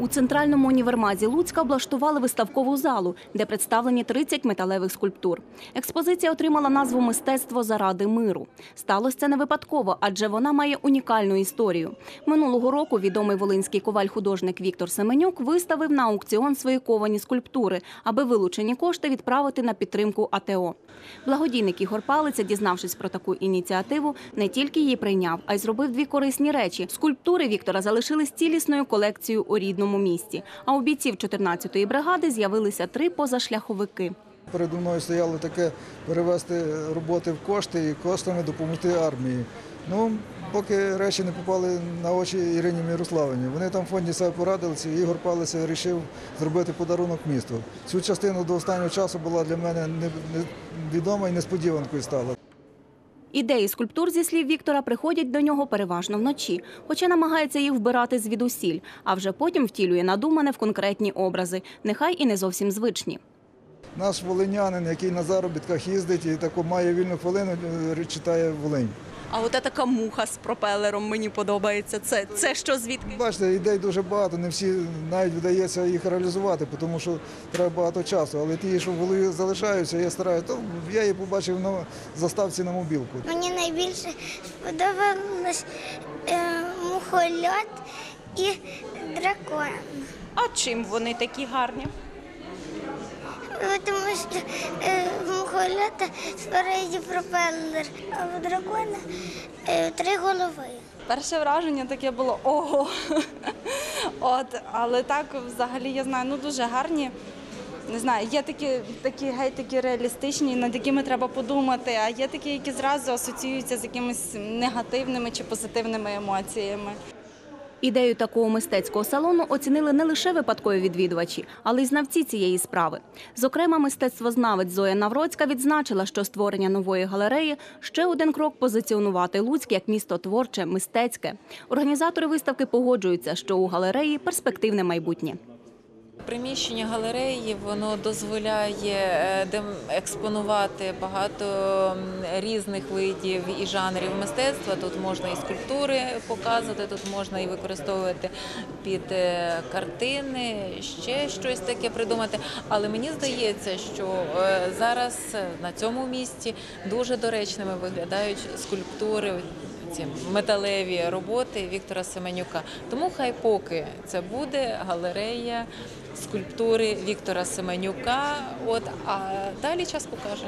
У центральному універмазі Луцька облаштували виставкову залу, де представлені 30 металевих скульптур. Експозиція отримала назву Мистецтво заради миру. Сталося це не випадково, адже вона має унікальну історію. Минулого року відомий волинський коваль-художник Віктор Семенюк виставив на аукціон свої ковані скульптури, аби вилучені кошти відправити на підтримку АТО. Благодійник Ігор Палиця, дізнавшись про таку ініціативу, не тільки її прийняв, а й зробив дві корисні речі. Скульптури Віктора залишились цілісною колекцією у рідному місті. А у бійців 14-ї бригади з'явилися три позашляховики. Передо мною стояло таке перевести роботи в кошти і коштами допомогти армії. Ну, поки речі не попали на очі Ірині Мірославині. Вони там в фонді себе порадилися, Ігор Палиця вирішив зробити подарунок місту. Цю частину до останнього часу була для мене невідома і несподіванкою стала. Ідеї скульптур, зі слів Віктора, приходять до нього переважно вночі, хоча намагається їх вбирати звідусіль, а вже потім втілює надумане в конкретні образи, нехай і не зовсім звичні. Наш волинянин, який на заробітках їздить і таку має вільну хвилину, е, читає Волинь. А от така муха з пропелером мені подобається. Це, це що звідки? Бачите, ідей дуже багато, не всі навіть вдається їх реалізувати, тому що треба багато часу. Але ті, що в голові залишаються, я стараюся, то я її побачив на заставці на мобілку. Мені найбільше сподобалось е, мухольот і дракон. А чим вони такі гарні? Тому що е, в мухольота спереді пропелер, а в дракона е, три голови. Перше враження таке було ого. От, але так взагалі я знаю, ну дуже гарні. Не знаю, є такі, такі геть такі реалістичні, над якими треба подумати, а є такі, які зразу асоціюються з якимись негативними чи позитивними емоціями. Ідею такого мистецького салону оцінили не лише випадкові відвідувачі, але й знавці цієї справи. Зокрема, мистецтвознавець Зоя Навроцька відзначила, що створення нової галереї ще один крок позиціонувати Луцьк як місто творче, мистецьке. Організатори виставки погоджуються, що у галереї перспективне майбутнє. Приміщення галереї воно дозволяє е, експонувати багато різних видів і жанрів мистецтва. Тут можна і скульптури показувати, тут можна і використовувати під е, картини, ще щось таке придумати. Але мені здається, що е, зараз на цьому місці дуже доречними виглядають скульптури ці металеві роботи Віктора Семенюка. Тому хай поки це буде галерея скульптури Віктора Семенюка. От а далі час покаже.